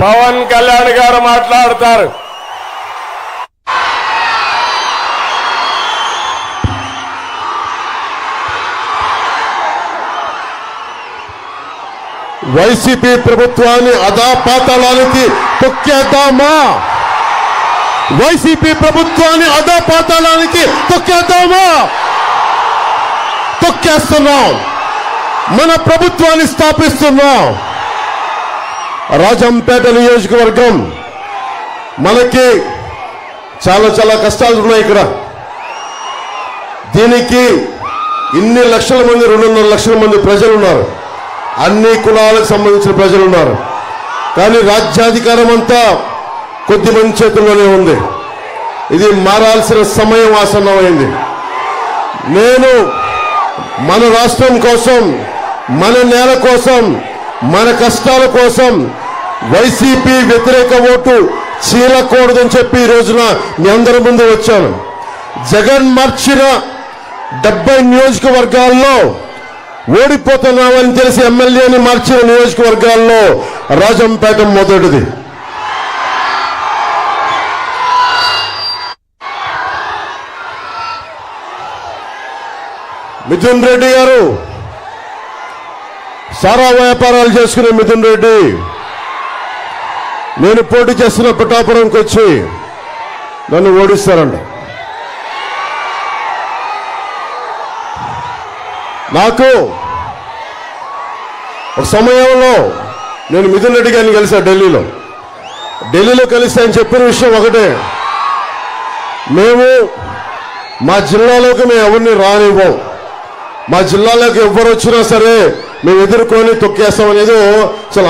పవన్ కళ్యాణ్ గారు మాట్లాడతారు వైసీపీ ప్రభుత్వాన్ని అధాపాతాళానికి తొక్కేద్దామా వైసీపీ ప్రభుత్వాన్ని అధాపాతాళానికి తొక్కేద్దామా తొక్కేస్తున్నాం మన ప్రభుత్వాన్ని స్థాపిస్తున్నాం రాజంపేట నియోజకవర్గం మనకి చాలా చాలా కష్టాలు ఉన్నాయి ఇక్కడ. దీనికి ఇన్ని లక్షల మంది రెండున్నర లక్షల మంది ప్రజలు ఉన్నారు అన్ని కులాలకు సంబంధించిన ప్రజలు ఉన్నారు కానీ రాజ్యాధికారం అంతా కొద్ది మంది చేతుల్లోనే ఉంది. ఇది మారాల్సిన సమయం ఆసన్నమైంది. నేను మన రాష్ట్రం కోసం మన నేల కోసం మన కష్టాల కోసం వైసీపీ వ్యతిరేక ఓటు చీలకూడదని చెప్పి ఈ రోజున మీ అందరి ముందు వచ్చాను. జగన్ మార్చిన డెబ్బై నియోజకవర్గాల్లో ఓడిపోతున్నామని తెలిసి ఎమ్మెల్యేని మార్చిన నియోజకవర్గాల్లో రాజంపేట మొదటిది. మిథున్ రెడ్డి గారు సారా వ్యాపారాలు చేసుకునే మిథున్ రెడ్డి. నేను పోటీ చేస్తున్న పిఠాపురంకి వచ్చి నన్ను ఓడిస్తారండి నాకు ఒక సమయంలో నేను మిథున్ రెడ్డి గారిని కలిసా ఢిల్లీలో. ఢిల్లీలో కలిసి ఆయన చెప్పిన విషయం ఒకటే. మేము మా జిల్లాలోకి మేము ఎవరిని రానివ్వం. మా జిల్లాలోకి ఎవరు వచ్చినా సరే మేము ఎదుర్కొని తొక్కేస్తాం అనేది అసలు